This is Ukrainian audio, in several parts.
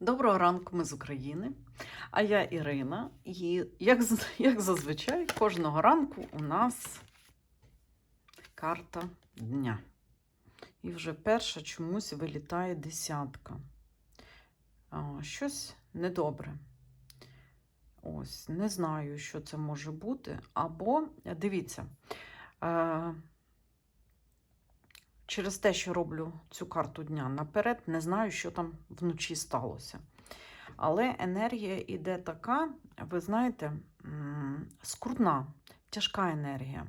Доброго ранку, ми з України. А я Ірина. І як, як зазвичай, кожного ранку у нас карта дня. І вже перша чомусь вилітає десятка. Щось недобре. Ось, не знаю, що це може бути. Або, дивіться, е, через те, що роблю цю карту дня наперед, не знаю, що там вночі сталося. Але енергія іде така, ви знаєте, скрутна, тяжка енергія.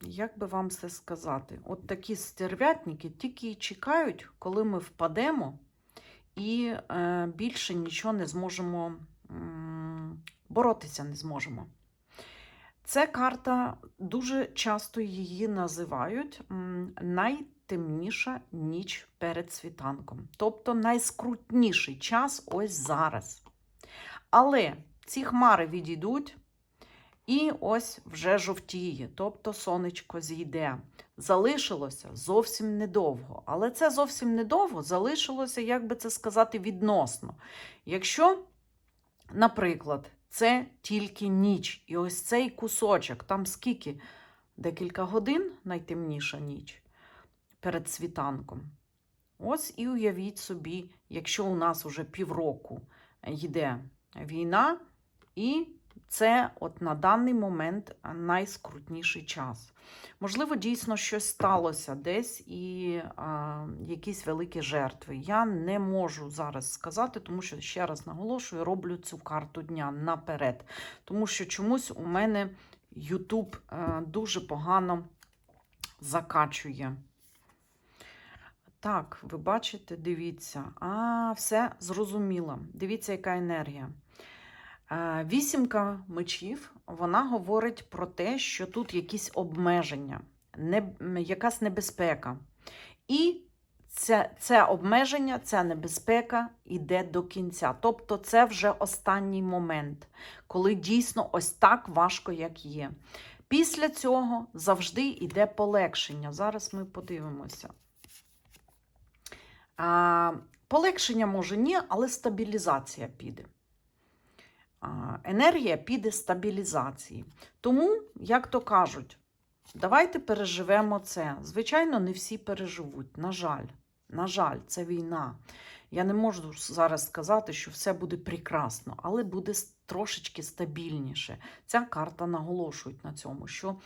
Як би вам це сказати? От такі стерв'ятники тільки й чекають, коли ми впадемо і е, більше нічого не зможемо боротися не зможемо. Це карта, дуже часто її називають найтемніша ніч перед світанком. Тобто найскрутніший час ось зараз. Але ці хмари відійдуть, і ось вже жовтіє, тобто сонечко зійде. Залишилося зовсім недовго. Але це зовсім недовго залишилося, як би це сказати, відносно. Якщо, наприклад, це тільки ніч, і ось цей кусочок, там скільки? Декілька годин найтемніша ніч перед світанком. Ось і уявіть собі, якщо у нас уже півроку йде війна, і це от на даний момент найскрутніший час. Можливо, дійсно щось сталося десь і а, якісь великі жертви. Я не можу зараз сказати, тому що ще раз наголошую, роблю цю карту дня наперед. Тому що чомусь у мене YouTube е, дуже погано закачує. Так, ви бачите, дивіться. А, все зрозуміло. Дивіться, яка енергія. Е, Вісімка мечів, вона говорить про те, що тут якісь обмеження, не, якась небезпека. І це, це обмеження, ця небезпека йде до кінця. Тобто це вже останній момент, коли дійсно ось так важко, як є. Після цього завжди йде полегшення. Зараз ми подивимося. А, полегшення може ні, але стабілізація піде. Енергія піде стабілізації. Тому, як то кажуть, давайте переживемо це. Звичайно, не всі переживуть. На жаль, на жаль, це війна. Я не можу зараз сказати, що все буде прекрасно, але буде трошечки стабільніше. Ця карта наголошує на цьому, що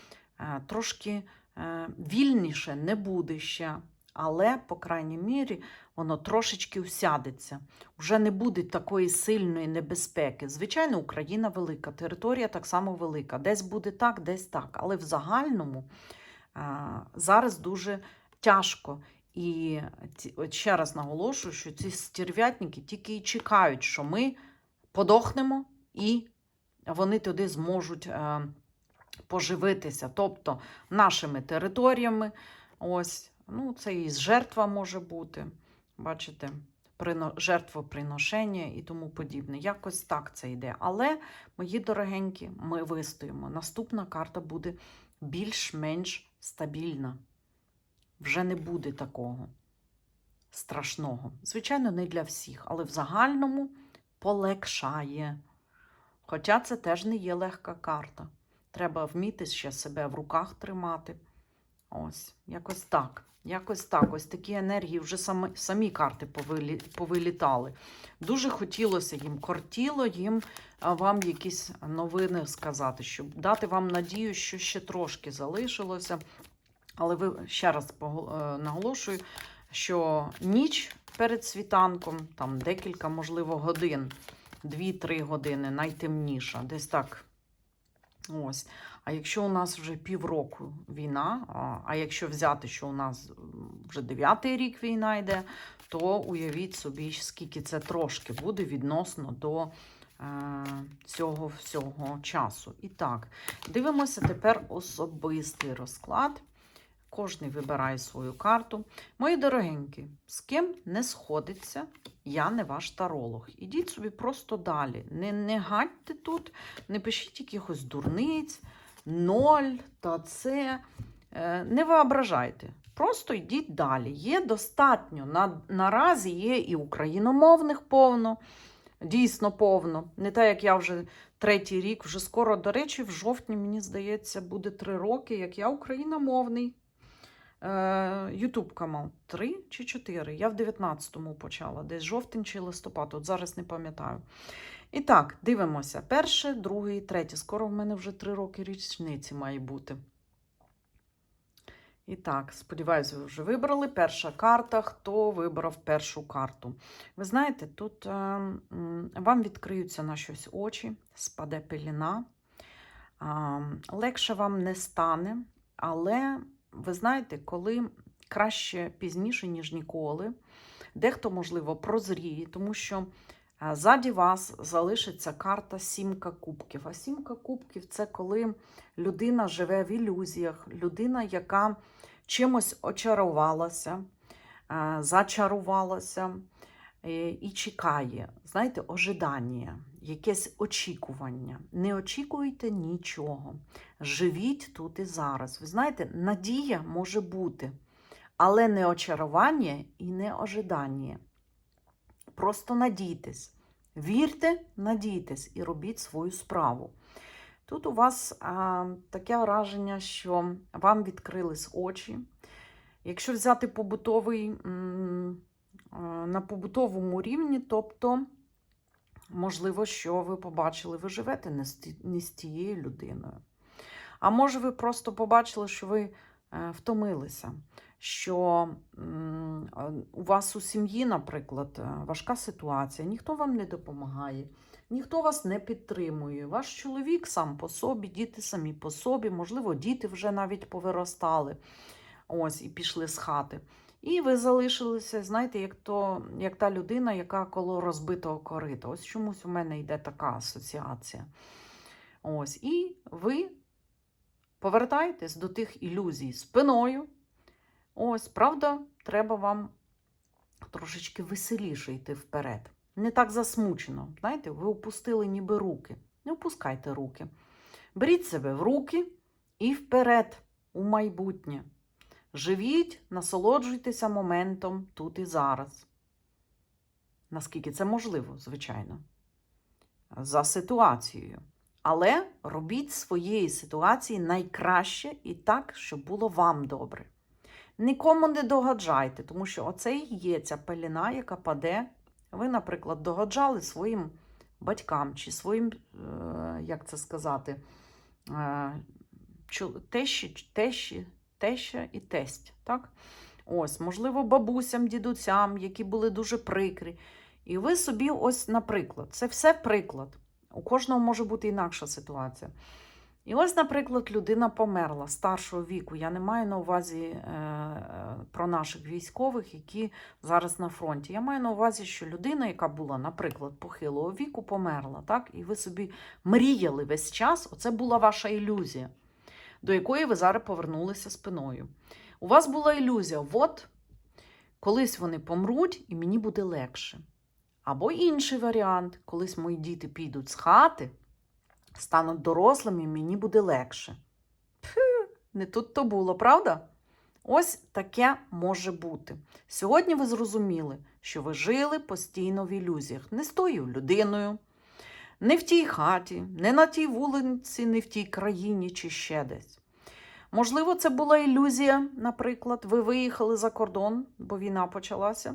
е, трошки е, вільніше не буде ще. Але, по крайній мірі, воно трошечки усядеться. Вже не буде такої сильної небезпеки. Звичайно, Україна велика, територія так само велика. Десь буде так, десь так. Але в загальному зараз дуже тяжко. І от ще раз наголошую, що ці стерв'ятники тільки і чекають, що ми подохнемо і вони туди зможуть е, поживитися. Тобто нашими територіями. Ось, ну, це і жертва може бути. Бачите, прино... жертвоприношення і тому подібне. Якось так це йде. Але, мої дорогенькі, ми вистоїмо. Наступна карта буде більш-менш стабільна. Вже не буде такого страшного. Звичайно, не для всіх, але в загальному полегшає. Хоча це теж не є легка карта. Треба вміти ще себе в руках тримати. Ось, якось так. Якось так. Ось такі енергії вже самі, самі карти повилі, повилітали. Дуже хотілося їм, кортіло їм вам якісь новини сказати, щоб дати вам надію, що ще трошки залишилося. Але ви ще раз е, наголошую, що ніч перед світанком, там декілька, можливо, годин, 2-3 години, найтемніша, десь так. Ось. А якщо у нас вже півроку війна, а- якщо взяти, що у нас вже дев'ятий рік війна йде, то уявіть собі, скільки це трошки буде відносно до е, цього всього часу. І так, дивимося тепер особистий розклад. Кожний вибирає свою карту. Мої дорогенькі, з ким не сходиться, я не ваш таролог. Ідіть собі просто далі. Не, не гадьте тут, не пишіть якихось дурниць, ноль та це. Е, Не воображайте. Просто йдіть далі. Є достатньо. На, наразі є і україномовних повно, дійсно повно. Не те, як я вже третій рік, вже скоро, до речі, в жовтні, мені здається, буде три роки, як я україномовний. Ютуб канал. Три чи чотири. Я в 19-му почала, десь жовтень чи листопад, от зараз не пам'ятаю. І так, дивимося. Перше, друге і третє. Скоро в мене вже три роки річниці має бути. І так, сподіваюся, ви вже вибрали. Перша карта. Хто вибрав першу карту? Ви знаєте, тут е, вам відкриються на щось очі, спаде пеліна. А, легше вам не стане, але ви знаєте, коли краще пізніше, ніж ніколи, дехто, можливо, прозріє, тому що ззаді вас залишиться карта сімка кубків. А сімка кубків це коли людина живе в ілюзіях, людина, яка чимось очарувалася, зачарувалася е, і чекає. Знаєте, ожидання, якесь очікування. Не очікуйте нічого. Живіть тут і зараз. Ви знаєте, надія може бути, але не очарування і не ожидання. Просто надійтесь. Вірте, надійтесь і робіть свою справу. Тут у вас а, таке враження, що вам відкрились очі. Якщо взяти побутовий на побутовому рівні, тобто, можливо, що ви побачили, ви живете не з, тією людиною. А може, ви просто побачили, що ви втомилися, що у вас у сім'ї, наприклад, е, важка ситуація, ніхто вам не допомагає, ніхто вас не підтримує. Ваш чоловік сам по собі, діти самі по собі, можливо, діти вже навіть повиростали ось, і пішли з хати. І ви залишилися, знаєте, як, то, як та людина, яка коло розбитого корита. Ось чомусь у мене йде така асоціація. Ось, і ви повертаєтесь до тих ілюзій спиною. Ось, правда, треба вам трошечки веселіше йти вперед. Не так засмучено. Знаєте, ви опустили ніби руки. Не опускайте руки. Беріть себе в руки і вперед у майбутнє. Живіть, насолоджуйтеся моментом тут і зараз. Наскільки це можливо, звичайно, за ситуацією. Але робіть своєї ситуації найкраще і так, щоб було вам добре. Нікому не догаджайте, тому що оце і є ця пеліна, яка паде. Ви, наприклад, догаджали своїм батькам чи своїм, е, як це сказати, е, тещі, тещі, теща і тесть. Так? Ось, можливо, бабусям, дідусям, які були дуже прикрі. І ви собі, ось, наприклад, це все приклад. У кожного може бути інакша ситуація. І ось, наприклад, людина померла старшого віку. Я не маю на увазі е, е, про наших військових, які зараз на фронті. Я маю на увазі, що людина, яка була, наприклад, похилого віку, померла, так? І ви собі мріяли весь час, оце була ваша ілюзія, до якої ви зараз повернулися спиною. У вас була ілюзія, от колись вони помруть, і мені буде легше. Або інший варіант, колись мої діти підуть з хати, стануть дорослими, і мені буде легше. Пфу, не тут то було, правда? Ось таке може бути. Сьогодні ви зрозуміли, що ви жили постійно в ілюзіях, не з тою людиною, не в тій хаті, не на тій вулиці, не в тій країні чи ще десь. Можливо, це була ілюзія, наприклад, ви виїхали за кордон, бо війна почалася.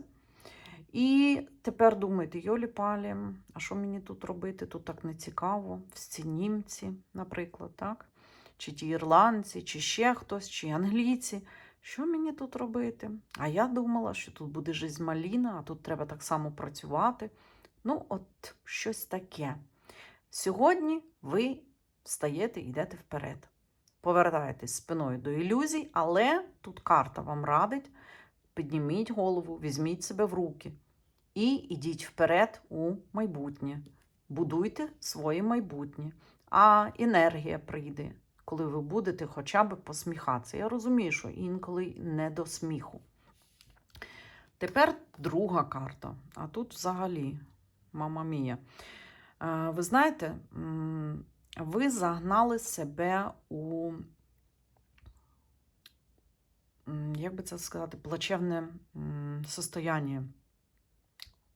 І тепер думаєте, Йолі Палі, а що мені тут робити? Тут так не цікаво. Всі німці, наприклад, так? Чи ті ірландці, чи ще хтось, чи англійці. Що мені тут робити? А я думала, що тут буде жизнь маліна, а тут треба так само працювати. Ну, от щось таке. Сьогодні ви встаєте і йдете вперед. Повертаєтесь спиною до ілюзій, але тут карта вам радить. Підніміть голову, візьміть себе в руки і йдіть вперед у майбутнє. Будуйте своє майбутнє. А енергія прийде, коли ви будете хоча б посміхатися. Я розумію, що інколи не до сміху. Тепер друга карта. А тут взагалі, мама мія. Е, Ви знаєте, ви загнали себе у як би це сказати, плачевне состояння,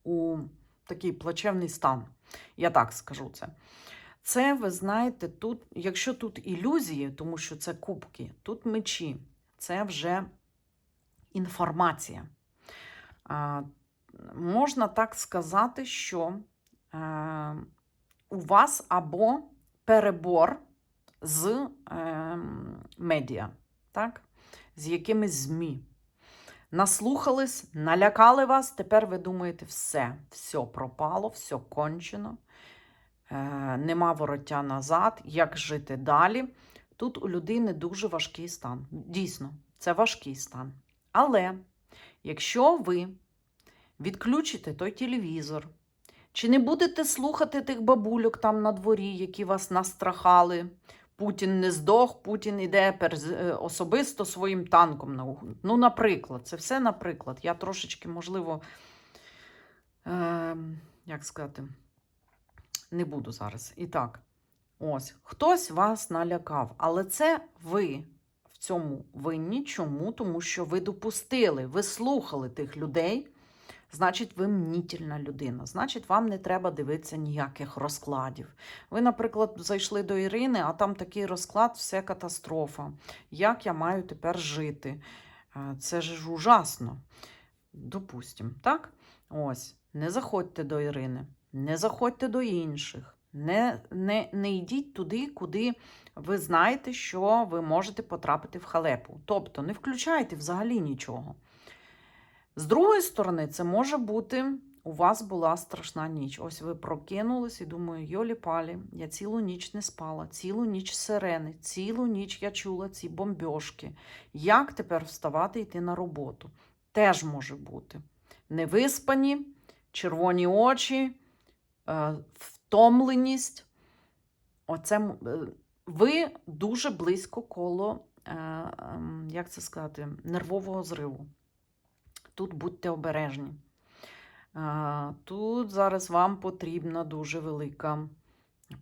у такий плачевний стан. Я так скажу це. Це, ви знаєте, тут, якщо тут ілюзії, тому що це кубки, тут мечі, це вже інформація. А, можна так сказати, що е, у вас або перебор з е, медіа, так? З якимись ЗМІ. Наслухались, налякали вас, тепер ви думаєте, все, все пропало, все кончено, е, нема вороття назад, як жити далі. Тут у людини дуже важкий стан. Дійсно, це важкий стан. Але якщо ви відключите той телевізор, чи не будете слухати тих бабульок там на дворі, які вас настрахали, Путін не здох, Путін іде е, особисто своїм танком на Угу. Ну, наприклад, це все наприклад. Я трошечки, можливо, е, як сказати, не буду зараз. І так, ось, хтось вас налякав, але це ви в цьому винні. Чому? Тому що ви допустили, ви слухали тих людей. Значить, ви мнітільна людина. Значить, вам не треба дивитися ніяких розкладів. Ви, наприклад, зайшли до Ірини, а там такий розклад, все катастрофа. Як я маю тепер жити? Е, Це ж ужасно. Допустим, так? Ось, не заходьте до Ірини, не заходьте до інших. Не, не, не йдіть туди, куди ви знаєте, що ви можете потрапити в халепу. Тобто не включайте взагалі нічого. З другої сторони, це може бути, у вас була страшна ніч. Ось ви прокинулись і думаю, йолі палі, я цілу ніч не спала, цілу ніч сирени, цілу ніч я чула ці бомбьошки. Як тепер вставати і йти на роботу? Теж може бути. Невиспані, червоні очі, е, втомленість. Оце е, ви дуже близько коло, е, ем, як це сказати, нервового зриву. Тут будьте обережні. Тут зараз вам потрібна дуже велика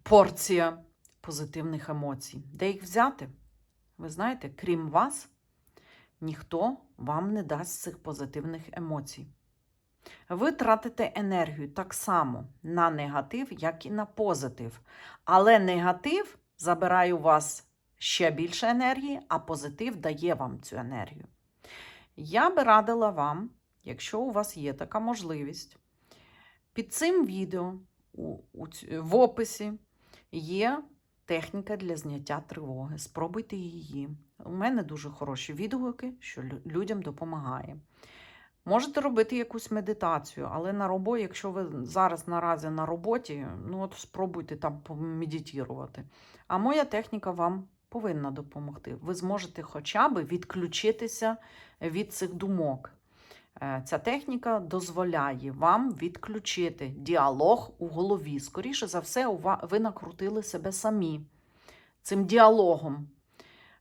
порція позитивних емоцій. Де їх взяти? Ви знаєте, крім вас, ніхто вам не дасть цих позитивних емоцій. Ви тратите енергію так само на негатив, як і на позитив. Але негатив забирає у вас ще більше енергії, а позитив дає вам цю енергію. Я би радила вам, якщо у вас є така можливість, під цим відео у, у, в описі є техніка для зняття тривоги. Спробуйте її. У мене дуже хороші відгуки, що людям допомагає. Можете робити якусь медитацію, але на роботі, якщо ви зараз наразі на роботі, ну от спробуйте там помедитувати. А моя техніка вам повинна допомогти. Ви зможете хоча б відключитися від цих думок. Е, Ця техніка дозволяє вам відключити діалог у голові. Скоріше за все, ви накрутили себе самі цим діалогом.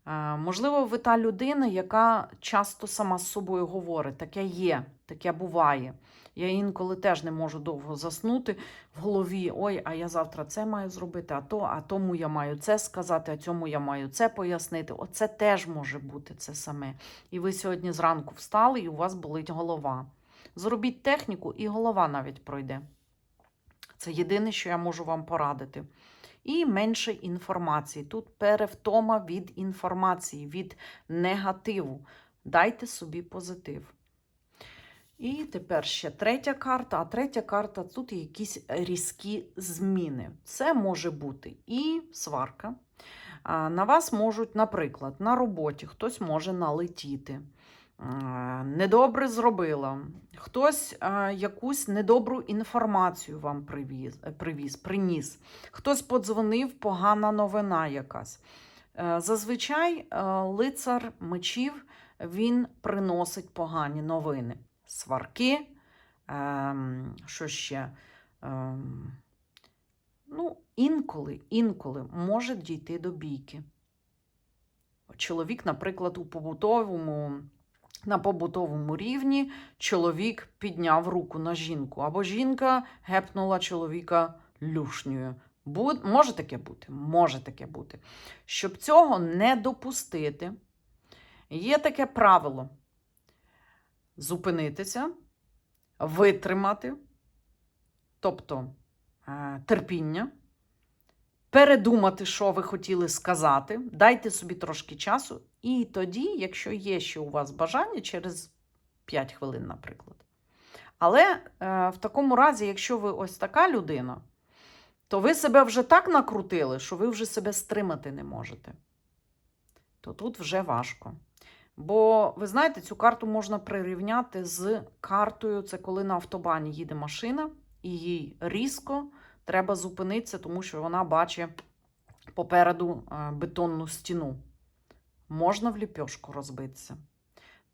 Е, Можливо, ви та людина, яка часто сама з собою говорить. Таке є, таке буває. Я інколи теж не можу довго заснути в голові. Ой, а я завтра це маю зробити, а то, а тому я маю це сказати, а цьому я маю це пояснити. Оце теж може бути це саме. І ви сьогодні зранку встали, і у вас болить голова. Зробіть техніку, і голова навіть пройде. Це єдине, що я можу вам порадити. І менше інформації. Тут перевтома від інформації, від негативу. Дайте собі позитив. І тепер ще третя карта. А третя карта тут якісь різкі зміни. Це може бути і сварка. На вас можуть, наприклад, на роботі хтось може налетіти. А, Недобре зробила. Хтось якусь недобру інформацію вам привіз, е, привіз, приніс. Хтось подзвонив, погана новина якась. Е, Зазвичай е, лицар мечів він приносить погані новини. Сварки, ем, що ще? Ем, ну, інколи, інколи може дійти до бійки. Чоловік, наприклад, у побутовому, на побутовому рівні чоловік підняв руку на жінку, або жінка гепнула чоловіка люшнею. Бу- може таке бути? Може таке бути. Щоб цього не допустити, Є таке правило: зупинитися, витримати, тобто е, терпіння, передумати, що ви хотіли сказати, дайте собі трошки часу, і тоді, якщо є ще у вас бажання, через 5 хвилин, наприклад. Але е, в такому разі, якщо ви ось така людина, то ви себе вже так накрутили, що ви вже себе стримати не можете. То тут вже важко. Бо, ви знаєте, цю карту можна прирівняти з картою, це коли на автобані їде машина, і їй різко треба зупинитися, тому що вона бачить попереду е, бетонну стіну. Можна в ліпьошку розбитися,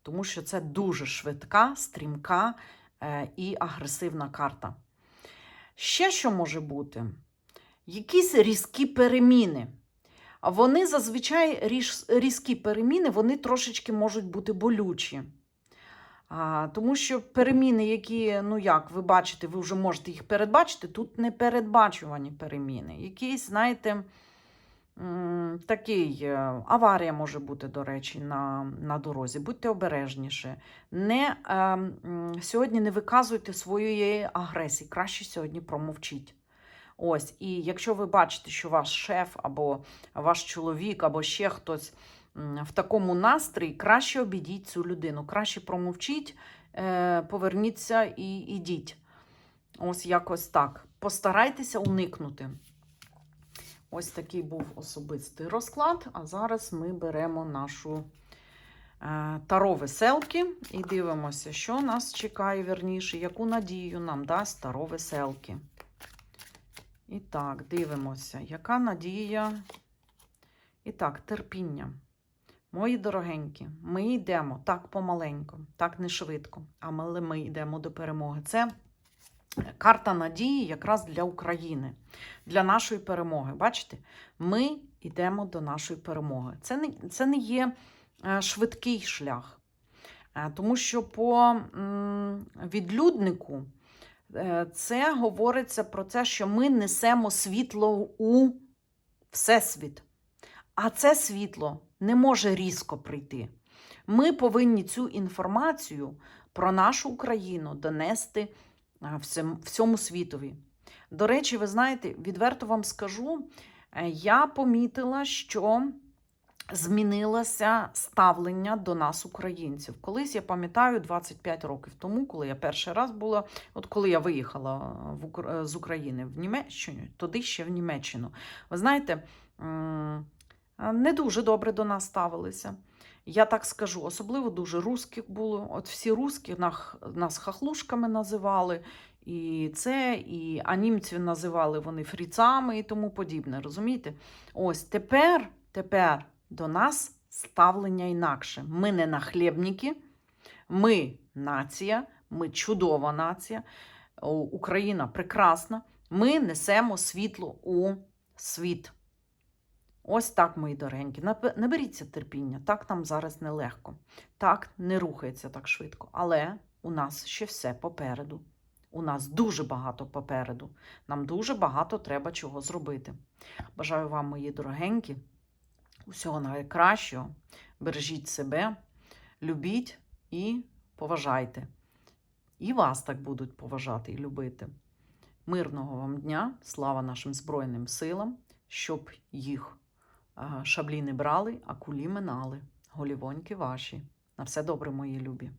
тому що це дуже швидка, стрімка е, і агресивна карта. Ще що може бути? Якісь різкі переміни. Вони зазвичай різкі переміни, вони трошечки можуть бути болючі. Тому що переміни, які, ну як ви бачите, ви вже можете їх передбачити, тут не передбачувані переміни. Якісь, знаєте, такий е, аварія може бути, до речі, на, на дорозі. Будьте обережніше. Не, е, сьогодні не виказуйте своєї агресії. Краще сьогодні промовчіть. Ось, і якщо ви бачите, що ваш шеф або ваш чоловік, або ще хтось в такому настрої, краще обійдіть цю людину, краще промовчіть, е, поверніться і ідіть. Ось якось так. Постарайтеся уникнути. Ось такий був особистий розклад. А зараз ми беремо нашу е, таро веселки і дивимося, що нас чекає, верніше, яку надію нам дасть таро веселки. І так, дивимося, яка надія. І так, терпіння. Мої дорогенькі, ми йдемо так помаленьку, так не швидко, але ми йдемо до перемоги. Це карта надії якраз для України, для нашої перемоги. Бачите, ми йдемо до нашої перемоги. Це не, це не є е, швидкий шлях, Е, тому що по відлюднику е, це говориться про те, що ми несемо світло у Всесвіт. А це світло не може різко прийти. Ми повинні цю інформацію про нашу Україну донести всьому світові. До речі, ви знаєте, відверто вам скажу, е, я помітила, що змінилося ставлення до нас, українців. Колись я пам'ятаю 25 років тому, коли я перший раз була, от коли я виїхала з України в Німеччину, туди ще в Німеччину. Ви знаєте, не дуже добре до нас ставилися. Я так скажу, особливо дуже русських було. От всі русські нах- нас хахлушками називали, і це, і а німців називали вони фріцами і тому подібне. Розумієте? Ось тепер, тепер до нас ставлення інакше. Ми не нахлєбники, ми нація, ми чудова нація. Україна прекрасна. Ми несемо світло у світ. Ось так, мої дорогенькі. Набе- Наберіться терпіння. Так нам зараз нелегко. Так не рухається так швидко. Але у нас ще все попереду. У нас дуже багато попереду. Нам дуже багато треба чого зробити. Бажаю вам, мої дорогенькі, усього найкращого. Бережіть себе, любіть і поважайте. І вас так будуть поважати і любити. Мирного вам дня, слава нашим Збройним силам, щоб їх шаблі не брали, а кулі минали. Голівоньки ваші. На все добре, мої любі.